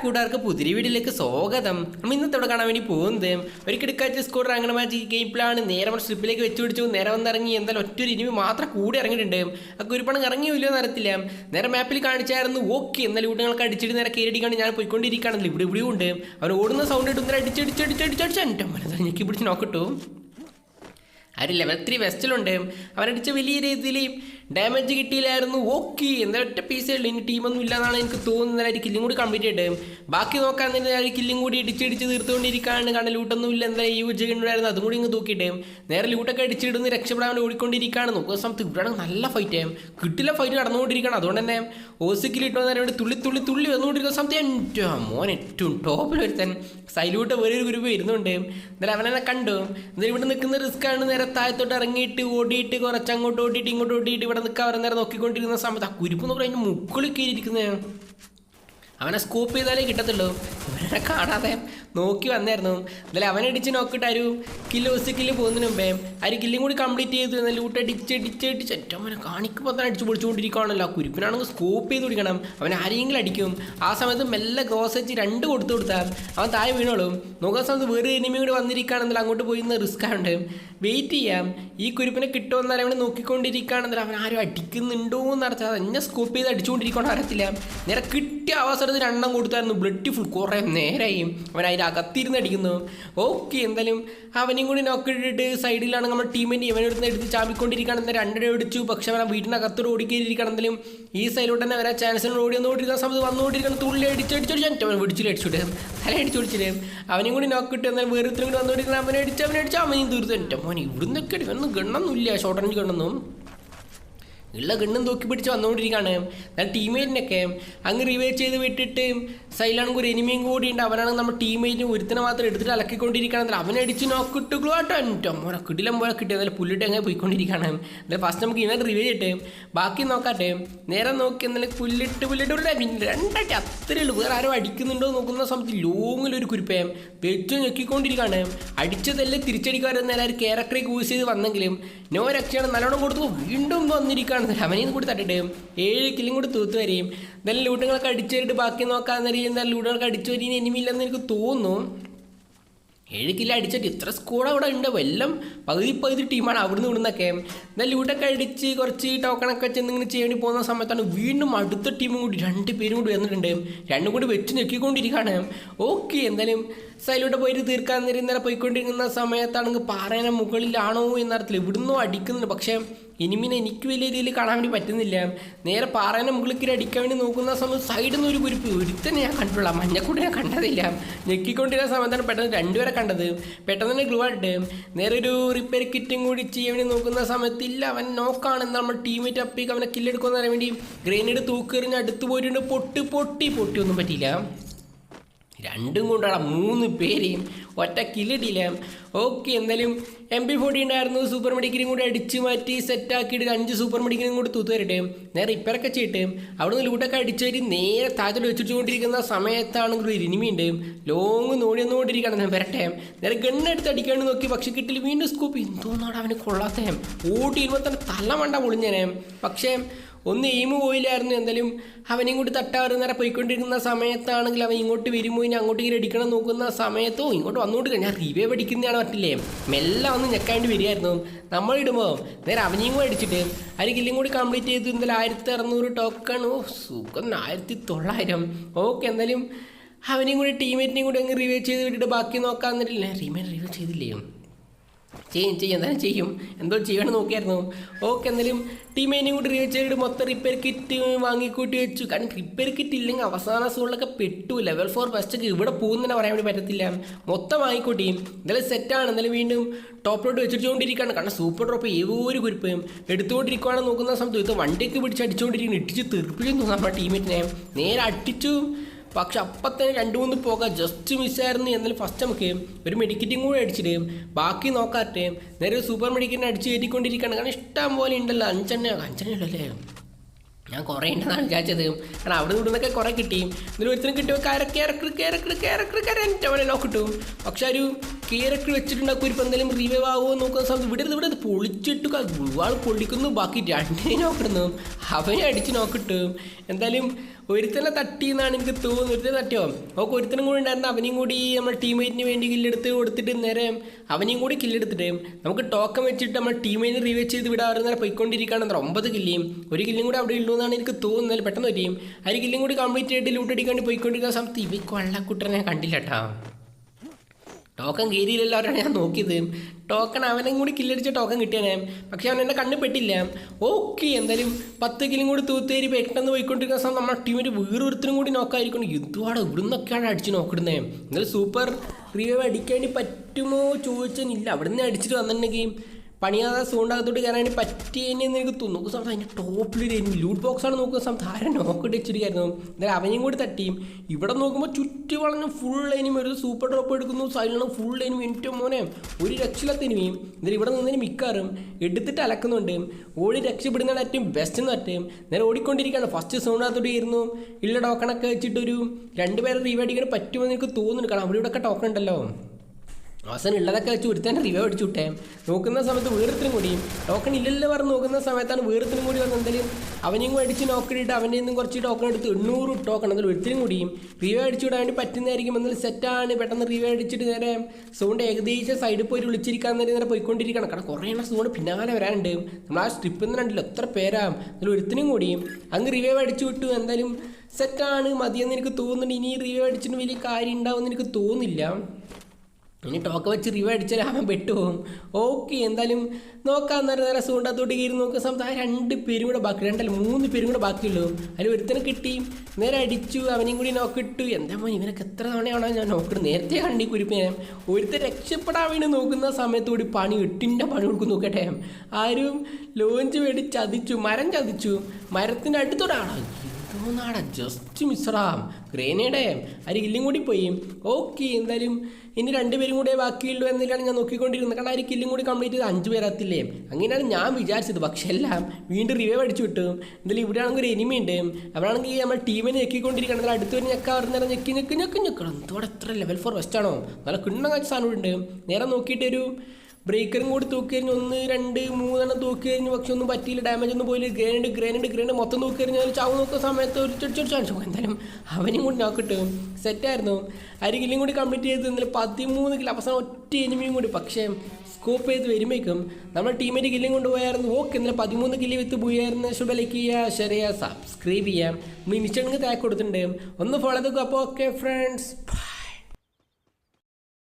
കൂട്ടുകാർക്ക് പുതിരി വീടിലേക്ക് സ്വാഗതം. നമ്മൾ ഇന്നത്തെ അവിടെ കാണാൻ വേണ്ടി പോകുന്നത്. ഒരു കിടക്കാച്ച സ്കോർ അങ്ങനെ മാറ്റി ഗെയിം പ്ലാണ് നേരെ നമ്മൾ സ്ട്രിപ്പിലേക്ക് വെച്ച് പിടിച്ചു. നേരെ വന്നിറങ്ങി എന്തായാലും ഒറ്റ ഒരു ഇനിമി മാത്രം കൂടി ഇറങ്ങിയിട്ടുണ്ട്. അപ്പോൾ ഒരു പണം ഇറങ്ങിയോ ഇല്ലയോ എന്നറിയത്തില്ല നേരെ മാപ്പിൽ കാണിച്ചായിരുന്നു ഓക്കെ എന്നാലും കൂട്ടങ്ങൾക്ക് അടിച്ചിട്ട് നേരെ കയറിയിട്ടാണ് ഞാൻ പോയിക്കൊണ്ടിരിക്കുകയാണല്ലോ. ഇവിടെ ഇവിടെയും ഉണ്ട്. അവൻ ഓടുന്ന സൗണ്ട് ഇട്ട് ഇന്നലെ അടിച്ചടിച്ചടിച്ചടിച്ചടിച്ച് എന്റെ മനസ്സിൽ ഞെക്കി പിടിച്ച് നോക്കട്ടു. ഒരു ലെവൽ ത്രീ വെസ്റ്റിലുണ്ട് അവനടിച്ച വലിയ രീതിയിൽ ഡാമേജ് കിട്ടിയില്ലായിരുന്നു. ഓക്കെ എന്താ ഒറ്റ പീസേ ഉള്ളൂ. ഇനി ടീമൊന്നും ഇല്ലാന്നാണ് എനിക്ക് തോന്നുന്നത്. ഒരു കില്ലും കൂടി കംപ്ലീറ്റ് ആയിട്ട്. ബാക്കി നോക്കാൻ തന്നെ ഒരു കില്ലും കൂടി ഇടിച്ചിടിച്ച് തീർത്തുകൊണ്ടിരിക്കുകയാണ്. കാരണം ലൂട്ടൊന്നും ഇല്ല. എന്താ ഈ ഉച്ചയുണ്ടായിരുന്നു അതും കൂടി ഇങ്ങ് തൂക്കിയിട്ട്. നേരെ ലൂട്ടൊക്കെ അടിച്ചിടുന്ന് രക്ഷപ്പെടാൻ ഓടിക്കൊണ്ടിരിക്കുകയാണ്. നോക്കുന്ന സമയത്ത് ഇവിടെ നല്ല ഫൈറ്റ് കിട്ടില്ല ഫൈറ്റ് നടന്നുകൊണ്ടിരിക്കുകയാണ്. അതുകൊണ്ട് തന്നെ ഓസിക്കിൽ ഇട്ടോ നേരം ഇവിടെ തുള്ളി തുള്ളി തുള്ളി വന്നുകൊണ്ടിരിക്കുന്ന സമയത്ത് എന്റെ മോൻ ഏറ്റവും ടോപ്പിൽ ഒരുത്തൻ സൈലൂട്ട് വേറെ ഒരു ഗ്രൂപ്പ് വരുന്നുണ്ട് എന്നാലും അവനെന്നെ കണ്ടു. എന്നാലും ഇവിടെ നിൽക്കുന്ന റിസ്ക് ആണ്. നേരെ താഴത്തോട്ട് ഇറങ്ങിയിട്ട് ഓടിയിട്ട് കുറച്ച് അങ്ങോട്ട് ഓടിയിട്ട് ഇങ്ങോട്ട് ഓടിയിട്ട് ഇവിടെ നിൽക്കാൻ അവരെ നേരെ നോക്കിക്കൊണ്ടിരിക്കുന്ന സമയത്ത് ആ കുരുപ്പ് എന്ന് പറയുന്നത് മുക്കളിൽ കയറിയിരിക്കുന്നതാണ് അവനെ സ്കൂപ്പ് ചെയ്താലേ കിട്ടത്തുള്ളൂ. ഇവനെ കാണാതെ നോക്കി വന്നായിരുന്നു. എന്നാലും അവനടിച്ച് നോക്കിയിട്ട് ഒരു കില്ല് ഒസ് കില്ല് പോകുന്നതിന് മുമ്പേ ഒരു കില്ലും കൂടി കംപ്ലീറ്റ് ചെയ്തു. എന്നാൽ ലൂട്ട് അടിച്ച് അടിച്ച് അടിച്ച്. ഏറ്റവും അവനെ കാണിക്കുമ്പോൾ തന്നെ അടിച്ച് പൊളിച്ചുകൊണ്ടിരിക്കുകയാണല്ലോ ആ കുരിപ്പിനാണെങ്കിൽ സ്കോപ്പ് ചെയ്ത് പിടിക്കണം. അവൻ ആരെങ്കിലും അടിക്കും. ആ സമയത്ത് മെല്ലെ ക്രോസ് വെച്ച് രണ്ട് കൊടുത്തു കൊടുത്താൽ അവൻ താഴെ വീണോളും. നോക്കുന്ന സമയത്ത് വേറെ എനിമി കൂടി വന്നിരിക്കുകയാണെങ്കിൽ അങ്ങോട്ട് പോയി റിസ്ക് ആണ്ട് വെയിറ്റ് ചെയ്യാം ഈ കുരുപ്പിനെ കിട്ടുമെന്ന് അവനെ നോക്കിക്കൊണ്ടിരിക്കുകയാണെങ്കിൽ അവൻ ആരും അടിക്കുന്നുണ്ടോ എന്ന് അറിയാതെ എന്നെ സ്കോപ്പ് ചെയ്ത് അടിച്ചുകൊണ്ടിരിക്കണോ അറിയത്തില്ല. നേരെ കിട്ടിയ അവസരത്തിൽ എണ്ണം കൊടുത്തായിരുന്നു ബ്ലഡ് ഫുൾ കുറേ നേരമായി അവൻ അതിന്റെ അകത്തിരുന്ന് അടിക്കുന്നു. ഓക്കെ എന്തായാലും അവനെയും കൂടി നോക്കിയിട്ട് സൈഡിലാണ് നമ്മുടെ ടീമിന്റെ ഇവനെടുത്ത് എടുത്ത് ചാമ്പിക്കൊണ്ടിരിക്കുകയാണ്. എന്നാൽ രണ്ടര അടിച്ചു പക്ഷെ അവൻ വീട്ടിനകത്തോട് എന്തായാലും ഈ സൈഡിലോട്ട് തന്നെ വരാൻ ചാൻസിന് ഓടി വന്നുകൊണ്ടിരിക്കുന്ന സമയത്ത് വന്നുകൊണ്ടിരിക്കണം തുള്ളി അടിച്ചടിച്ചടിച്ച് അവൻ പിടിച്ചിട്ട് അടിച്ചിട്ട് തല അടിച്ചു പിടിച്ചിട്ട് അവനെയും കൂടി നോക്കിയിട്ട് എന്നാൽ വേറെ ഇത്രയും കൂടി വന്നുകൊണ്ടിരിക്കണം അവനെ അടിച്ച് അവനെ അടിച്ച്. അവനെയും തീർത്തു എന്റെ മോൻ ഇവിടുന്നൊക്കെ ഗണ്ണൊന്നുമില്ല. Short range ഗണ്ണൊന്നും. ഉള്ള ഗണ്ണും തൂക്കി പിടിച്ച് വന്നുകൊണ്ടിരിക്കുകയാണ്. ഞാൻ ടീമേറ്റിനൊക്കെ അങ്ങ് റിവൈവ് ചെയ്ത് വിട്ടിട്ട് സൈലാണെങ്കിൽ ഒരു എനിമിയും കൂടി ഉണ്ട്. അവനാണെങ്കിൽ നമ്മുടെ ടീമേറ്റിന് ഒരുത്തിനെ മാത്രം എടുത്തിട്ട് അലക്കിക്കൊണ്ടിരിക്കുകയാണെങ്കിൽ അവനടിച്ച് നോക്കിട്ട് ഗ്ലോട്ടോ മോനെ കിടിലം പോലെ കിട്ടി എന്നാലും പുല്ലിട്ട് അങ്ങനെ പോയിക്കൊണ്ടിരിക്കുകയാണ്. എന്നാലും ഫസ്റ്റ് നമുക്ക് ഇവനെ റിവൈവ് ചെയ്തിട്ട് ബാക്കി നോക്കാട്ടെ. നേരെ നോക്കി എന്നാലും പുല്ലിട്ട് പുല്ലിട്ട് ഒരു പിന്നെ രണ്ടായിട്ട് അത്രയേ ഉള്ളൂ. വേറെ ആരും അടിക്കുന്നുണ്ടോ നോക്കുന്ന സമയത്ത് ലോങ്ങിലൊരു കുരിപ്പേ വെച്ച് ഞെക്കിക്കൊണ്ടിരിക്കുകയാണ്. അടിച്ചതല്ലേ നേരെ ക്യാരക്ടറേക്ക് യൂസ് ചെയ്ത് വന്നെങ്കിലും നോ രക്ഷയാണ്. നല്ലോണം കൊടുത്തു. വീണ്ടും വന്നിരിക്കുകയാണ്. അവനെയും കൂടി തട്ടിട്ട് ഏഴ് കില്ലും കൂടി തൂത്ത് വരെയും. നല്ല ലൂട്ടുകളൊക്കെ അടിച്ചു വരിട്ട് ബാക്കി നോക്കാന്ന് അറിയാം. എന്തായാലും ലൂട്ടുകളൊക്കെ അടിച്ചു വരി എനിമില്ലെന്ന് എനിക്ക് തോന്നുന്നു. ഏഴ് കിലോ അടിച്ചിട്ട് ഇത്ര സ്കോഡ് അവിടെ ഉണ്ട്. എല്ലാം പകുതി പകുതി ടീമാണ് അവിടുന്ന് ഇവിടുന്നൊക്കെ. എന്നാൽ ലൂട്ടൊക്കെ അടിച്ച് കുറച്ച് ടോക്കണൊക്കെ വെച്ച് ഇങ്ങനെ ചെയ്യേണ്ടി പോകുന്ന സമയത്താണ് വീണ്ടും അടുത്ത ടീമും കൂടി രണ്ട് പേരും കൂടി വന്നിട്ടുണ്ട്. രണ്ടും കൂടി വെച്ച് ഞെക്കിക്കൊണ്ടിരിക്കുകയാണ്. ഓക്കെ എന്തായാലും സൈലൂട്ട് പോയിട്ട് തീർക്കാൻ നേരം ഇന്നലെ പോയിക്കൊണ്ടിരിക്കുന്ന സമയത്താണെങ്കിൽ പാറേനെ മുകളിലാണോ എന്നറിയത്തില്ല. ഇവിടുന്നോ അടിക്കുന്നുണ്ട്. പക്ഷേ ഇനിമിനെ എനിക്ക് വലിയ രീതിയിൽ കാണാൻ വേണ്ടി പറ്റുന്നില്ല. നേരെ പാറേനെ മുകളിൽ അടിക്കാൻ വേണ്ടി നോക്കുന്ന സമയത്ത് സൈഡിൽ നിന്ന് ഒരു കുരിപ്പ് ഒരുത്തന്നെ ഞാൻ കണ്ടുള്ള മഞ്ഞക്കൂടി ഞാൻ കണ്ടതില്ല. ഞെക്കിക്കൊണ്ടിരുന്ന സമയത്താണ് പെട്ടെന്ന് രണ്ടുപേരെ കണ്ടത്. പെട്ടെന്ന് തന്നെ ഗ്ലൂ ആയിട്ട്. നേരെ ഒരു റിപ്പയർ കിറ്റും കൂടി ചെയ്യാൻ വേണ്ടി നോക്കുന്ന സമയത്ത് ഇല്ല അവൻ നോക്കാണ് നമ്മൾ ടീമേറ്റ് അപ്പേക്ക് അവനെ കില്ലെടുക്കുമെന്ന് പറയാൻ വേണ്ടി ഗ്രേനേഡ് തൂക്കെറിഞ്ഞ് അടുത്ത് പോയിട്ടുണ്ട്. പൊട്ടി പൊട്ടി പൊട്ടി ഒന്നും പറ്റിയില്ല. രണ്ടും കൊണ്ടാണ് മൂന്ന് പേരെയും ഒറ്റ കില്ലിട്ടില്ല ഓക്കെ എന്തായാലും എം പി ഫോർട്ടി ഉണ്ടായിരുന്നു. സൂപ്പർ മെഡിക്കലും കൂടി അടിച്ചു മാറ്റി സെറ്റാക്കിയിട്ട് അഞ്ച് സൂപ്പർ മെഡിക്കലും കൂടി തൂത്തുവരട്ടെ നേരെ റിപ്പയറൊക്കെ ചെയ്തിട്ട് അവിടെ നിന്ന് ലൂട്ടൊക്കെ അടിച്ചു വരി നേരെ താഴത്തോട്ട് വെച്ചിട്ടുകൊണ്ടിരിക്കുന്ന സമയത്താണെങ്കിൽ ഒരു ഇനിമിയുണ്ട് ലോങ് നോടി വന്നുകൊണ്ടിരിക്കുകയാണ് ഞാൻ വരട്ടെ. നേരെ ഗണ്ണെടുത്ത് അടിക്കാണ്ട് നോക്കി. പക്ഷെ കിട്ടില്ല വീണ്ടും സ്കൂപ്പ് എന്തോന്നാണ് അവന് കൊള്ളാത്ത. ഓടി ഇരുമ്പോൾ തന്നെ തല മണ്ട പൊളിഞ്ഞേനെ. പക്ഷേ ഒന്ന് എയിം പോയില്ലായിരുന്നു. എന്തായാലും അവനെയും കൂടി തട്ടാറ് നേരെ പോയിക്കൊണ്ടിരിക്കുന്ന സമയത്താണെങ്കിൽ അവൻ ഇങ്ങോട്ട് വരുമ്പോൾ ഇനി അങ്ങോട്ട് ഇങ്ങനെ അടിക്കണം നോക്കുന്ന സമയത്തോ? ഇങ്ങോട്ട് വന്നുകൊണ്ട് ഞാൻ റീവേ അടിക്കുന്നതാണ് പറ്റില്ലേ മെല്ലെ ഒന്ന് ഞെക്കാണ്ട് വരികയായിരുന്നു. നമ്മൾ ഇടുമ്പോൾ നേരെ അവനെയും കൂടി അടിച്ചിട്ട് ഒരു കില്ലും കൂടി കംപ്ലീറ്റ് ചെയ്തു. എന്തായാലും ആയിരത്തി അറുന്നൂറ് ടോക്കൺ ഓ സുഖം. ആയിരത്തി തൊള്ളായിരം ഓക്കെ എന്തായാലും അവനെയും കൂടി ടീമേറ്റിനെയും കൂടി അങ്ങ് റിവേ ചെയ്ത് വിട്ടിട്ട് ബാക്കി നോക്കാൻ എന്നിട്ടില്ല റീമേറ്റ് റിവേ ചെയ്തില്ലേ? ചെയ്യും ചെയ്യും എന്തായാലും ചെയ്യും. എന്തോ ചെയ്യണം നോക്കിയായിരുന്നു. ഓക്കെ എന്തായാലും ടീമേനെയും കൂടി റിവൈവ് ചെയ്തിട്ട് മൊത്തം റിപ്പയർ കിറ്റ് വാങ്ങിക്കൂട്ടി വെച്ചു. കാരണം റിപ്പയർ കിറ്റ് ഇല്ലെങ്കിൽ അവസാന സോണിലൊക്കെ പെട്ടു. ലെവൽ ഫോർ ഫസ്റ്റൊക്കെ ഇവിടെ പോകുന്നതിനെ പറയാൻ വേണ്ടി പറ്റത്തില്ല. മൊത്തം വാങ്ങിക്കൂട്ടി. എന്തായാലും സെറ്റാണ് എന്തായാലും വീണ്ടും ടോപ്പിലോട്ട് വെച്ചിട്ടുകൊണ്ടിരിക്കുകയാണ് കാരണം സൂപ്പർ ഡ്രോപ്പ് ഏതോ ഒരു കുരിപ്പ് എടുത്തുകൊണ്ടിരിക്കുകയാണെന്ന് നോക്കുന്ന സമയത്ത് ഇത് വണ്ടിയൊക്കെ പിടിച്ച് അടിച്ചുകൊണ്ടിരിക്കുന്നു. ഇട്ടിച്ച് തീർപ്പിച്ചു നമ്മുടെ ടീമേറ്റിനെ നേരെ അടിച്ചു. പക്ഷെ അപ്പത്തന്നെ രണ്ട് മൂന്ന് പോകാൻ ജസ്റ്റ് മിസ്സായിരുന്നു എന്നാലും ഫസ്റ്റ് നമുക്ക് ഒരു മെഡിക്കറ്റും കൂടെ അടിച്ചിട്ട് ബാക്കി നോക്കാട്ടെ നേരെ സൂപ്പർ മെഡിക്കറ്റിനെ അടിച്ച് കയറ്റിക്കൊണ്ടിരിക്കുകയാണ്. കാരണം ഇഷ്ടം പോലെ ഉണ്ടല്ലോ അഞ്ചെണ്ണ അഞ്ചെണ്ണ ഞാൻ കുറേ ഉണ്ടെന്നാണ് വിചാരിച്ചത്. കാരണം അവിടെ നിന്നൊക്കെ കുറേ കിട്ടി. ഇതിൽ ഒരുത്തിനും കിട്ടിയ ക്യാരക്ടർ ക്യാരക്ടർ ക്യാരക്ടർ ക്യാരക്ടർ എന്റെ അവനെ ലോ കിട്ടും പക്ഷെ ഒരു കേരക്ട് വെച്ചിട്ടുണ്ടാക്കും ഒരു എന്തെങ്കിലും റിവൈവ് ആവുമോ നോക്കുന്ന സമയത്ത് ഇവിടെ ഇവിടെ പൊളിച്ചിട്ട് ഗുൾവാൾ പൊളിക്കുന്നു ബാക്കി രണ്ടേ നോക്കിടുന്നു അവനെ അടിച്ച് നോക്കിട്ട് എന്തായാലും ഒരുത്തനെ തട്ടി എന്നാണ് എനിക്ക് തോന്നുന്നു ഒരുത്തനെ തട്ടിയോ? ഓക്കെ ഒരുത്തനും കൂടി ഉണ്ടായിരുന്നു അവനെയും കൂടി നമ്മുടെ ടീമേറ്റിന് വേണ്ടി കില്ലെടുത്ത് കൊടുത്തിട്ട് നേരെ അവനെയും കൂടി കില്ലെടുത്തിട്ട് നമുക്ക് ടോക്കൺ വെച്ചിട്ട് നമ്മൾ ടീമേറ്റിന് റിവൈവ് ചെയ്ത് വിടാറ് നേരെ പോയിക്കൊണ്ടിരിക്കുകയാണ്. ഒമ്പത് കില്ലിയും ഒരു കില്ലും കൂടി അവിടെ ഉള്ളൂ എന്നാണ് എനിക്ക് തോന്നുന്നത്. പെട്ടെന്ന് പറ്റിയും. ആ കില്ലും കൂടി കംപ്ലീറ്റ് ആയിട്ട് ലൂട്ട് അടിക്കാണ്ട് പോയിക്കൊണ്ടിരിക്കുന്ന സമയത്ത് ഇവ കൊള്ളക്കുട്ടനെ കണ്ടില്ല കേട്ടോ. ടോക്കൺ കീരിയിലെല്ലാവരാണ് ഞാൻ നോക്കിയത്. ടോക്കൺ അവനും കൂടി കില്ലടിച്ച ടോക്കൺ കിട്ടിയാനേ. പക്ഷെ അവൻ എന്റെ കണ്ണ് പെട്ടില്ല ഓക്കെ എന്തായാലും പത്ത് കിലും കൂടി തൂത്തേരി പെട്ടെന്ന് പോയിക്കൊണ്ടിരിക്കുന്ന സമയം നമ്മുടെ ടീമിന്റെ വേറൊരുത്തരും കൂടി നോക്കായിരിക്കണം ഇവിടെ ഇവിടുന്നൊക്കെയാണ് അടിച്ച് നോക്കിടുന്നത് എന്നാലും സൂപ്പർ റിവൈവ് അടിക്കാൻ പറ്റുമോ ചോദിച്ചാൽ ഇല്ല അവിടുന്ന് അടിച്ചിട്ട് വന്നിട്ടുണ്ടെങ്കിൽ പണിയാതെ സൂണ്ടകത്തോട്ട് കയറാൻ പറ്റിയെന്ന് എനിക്ക് തോന്നുന്നു. നോക്കുന്ന സമയത്ത് അതിന്റെ ടോപ്പിലിരുന്നു ലൂട്ട് ബോക്സാണ് നോക്കുന്ന സമയത്ത് ആരെ നോക്കിട്ട് വെച്ചിരിക്കുന്നു എന്നാലും അവനെയും കൂടി തട്ടിയും. ഇവിടെ നോക്കുമ്പോൾ ചുറ്റി വളഞ്ഞ ഫുൾ എനിമി ഒരു സൂപ്പർ ഡ്രോപ്പ് എടുക്കുന്നു. സൈഡിലാണ് ഫുൾ എനിമി എന്റെ മോനെ. ഒരു രക്ഷയില്ലാത്ത എന്നാലും ഇവിടെ നിന്നതിന് മിക്കാറും എടുത്തിട്ട് അലക്കുന്നുണ്ട്. ഓടി രക്ഷപ്പെടുന്നതാണ് ഏറ്റവും ബെസ്റ്റ് എന്ന് പറ്റും നേരെ ഓടിക്കൊണ്ടിരിക്കുകയാണ്. ഫസ്റ്റ് സൗണ്ടകത്തോട്ട് ഇരുന്നു ഇല്ല ടോക്കണൊക്കെ വെച്ചിട്ടൊരു രണ്ടുപേരെ റീവൈഡിക്കാൻ പറ്റുമെന്ന് എനിക്ക് തോന്നുന്നു കാരണം അവിടെ ഇവിടെയൊക്കെ ടോക്കൺ ഉണ്ടല്ലോ. അവസാനം ഉള്ളതൊക്കെ വെച്ച് ഒരുത്തന്നെ റിവ്യൂ അടിച്ചു വിട്ടേ. നോക്കുന്ന സമയത്ത് വേറത്തിനും കൂടിയും ടോക്കൺ ഇല്ലല്ലോ പറഞ്ഞ് നോക്കുന്ന സമയത്താണ് വേറത്തിനും കൂടി വന്ന് എന്തെങ്കിലും അവനെയും കൂടി അടിച്ച് നോക്കിയിട്ട് അവന്റെ നിന്നും കുറച്ച് ടോക്കൺ എടുത്ത് എണ്ണൂറ് ടോക്കൺ എന്നാലും ഒരുത്തിനും കൂടിയും റിവ്യൂ അടിച്ചു വിടാൻ വേണ്ടി പറ്റുന്നതായിരിക്കും എന്നാൽ സെറ്റാണ് പെട്ടെന്ന് റിവ്യൂ അടിച്ചിട്ട് നേരെ സൗണ്ട് ഏകദേശം സൈഡിൽ പോയി വിളിച്ചിരിക്കാൻ നേരം നേരെ പോയിക്കൊണ്ടിരിക്കണം കാരണം കുറേ എണ്ണം സോണ് പിന്നാലെ വരാനുണ്ട്. നമ്മൾ ആ സ്ട്രിപ്പിൽ നിന്ന് കണ്ടില്ല എത്ര പേരാം? അതിൽ ഒരുത്തിനും കൂടിയും അങ്ങ് റിവ്യൂ അടിച്ചു വിട്ടു. എന്തായാലും സെറ്റാണ് മതിയെന്ന് എനിക്ക് തോന്നുന്നുണ്ട്. ഇനി റിവ്യൂ അടിച്ചിട്ട് വലിയ കാര്യം ഉണ്ടാവുമെന്ന് എനിക്ക് തോന്നുന്നില്ല. ഇനി ടോക്ക വെച്ച് റിവ അടിച്ചാൽ അവൻ പെട്ടുപോകും. ഓക്കെ എന്തായാലും നോക്കാം നേരം നേരെ സൂണ്ടത്തോട്ട് കയറി നോക്കുന്ന സമയത്ത് ആ രണ്ട് പേരും കൂടെ ബാക്കി രണ്ടല്ല മൂന്ന് പേരും കൂടെ ബാക്കിയുള്ളൂ. അതിൽ ഒരുത്തനെ കിട്ടി. നേരെ അടിച്ചു. അവനെയും കൂടി നോക്കിട്ടു എന്താ മോൻ ഇവനൊക്കെ എത്ര തവണയാണോ ഞാൻ നോക്കിട്ട് നേരത്തെ കണ്ടി കുരിപ്പിനെ. ഒരുത്തൻ രക്ഷപ്പെടാൻ വേണ്ടി നോക്കുന്ന സമയത്തോടി പണി എട്ടിന്റെ പണി കൊടുക്കും. നോക്കട്ടെ. ആരും ലോഞ്ച് വേണ്ടി ചതിച്ചു. മരം ചതിച്ചു. മരത്തിന്റെ അടുത്തോടാണോ. തോന്നാടാ ജസ്റ്റ് മിസ്റാം ഗ്രേനേഡേ അരികില്ലും കൂടി പോയി. ഓക്കെ എന്തായാലും ഇനി രണ്ടുപേരും കൂടെ ബാക്കിയുള്ളൂ എന്നില്ലാണ് ഞാൻ നോക്കിക്കൊണ്ടിരുന്നത്. കാരണം അരി കില്ലും കൂടി കംപ്ലീറ്റ് ചെയ്ത് അഞ്ച് പേരത്തില്ലേ അങ്ങനെയാണ് ഞാൻ വിചാരിച്ചത്. പക്ഷെ എല്ലാം വീണ്ടും റിവൈവ് അടിച്ചു വിട്ടു. എന്തായാലും ഇവിടെ ആണെങ്കിൽ ഒരു എനിമി ഉണ്ട്. അവിടെയാണെങ്കിൽ നമ്മൾ ടീമിനെ ഞെക്കിക്കൊണ്ടിരിക്കണം എന്നാൽ അടുത്ത് വരെ ഞെക്കാൻ പറഞ്ഞാൽ ഞെക്കി ഞെക്കി ഞെക്കി ഞെക്കണം എന്തോടെ എത്ര ലെവൽ ഫോർ വെസ്റ്റ് ആണോ? നല്ല കിണ്ണ കാച്ച സാധനം ഉണ്ട്. നേരെ നോക്കിയിട്ട് ഒരു ബ്രേക്കറും കൂടി തൂക്കി കഴിഞ്ഞ് ഒന്ന് രണ്ട് മൂന്നെണ്ണം തൂക്കി കഴിഞ്ഞ് പക്ഷെ ഒന്നും പറ്റിയില്ല. ഡാമേജ് ഒന്നും പോയില്ല. ഗ്രേനഡ് ഗ്രേനഡ് ഗ്രേനഡ് മൊത്തം തൂക്കി കഴിഞ്ഞാൽ ചാവ് നോക്കുന്ന സമയത്ത് ഒരു ചെടിച്ചൊരു ചാൻസ് എന്തായാലും അവനും കൂടി നോക്കിട്ട് സെറ്റായിരുന്നു അരികിലും കൂടി കംപ്ലീറ്റ് ചെയ്ത് ഇന്നലെ പതിമൂന്ന് കിലോ അവസാനം ഒറ്റ എനിമിയും കൂടി. പക്ഷേ സ്കോപ്പ് ചെയ്ത് വരുമ്പോഴേക്കും നമ്മൾ ടീമിന്റെ കില്ലും കൊണ്ടുപോയായിരുന്നു. ഓക്കെ ഇന്നലെ പതിമൂന്ന് കില്ലി വിത്ത് പോയായിരുന്നു ശുഭ ലൈക്ക് ചെയ്യുക ഷെയർ ചെയ്യുക സബ്സ്ക്രൈബ് ചെയ്യാം. തേക്ക് താക്ക് കൊടുത്തിട്ടുണ്ട്. ഒന്ന് ഫോളോ ചെയ്തേക്കും. അപ്പോൾ ഓക്കെ ഫ്രണ്ട്സ്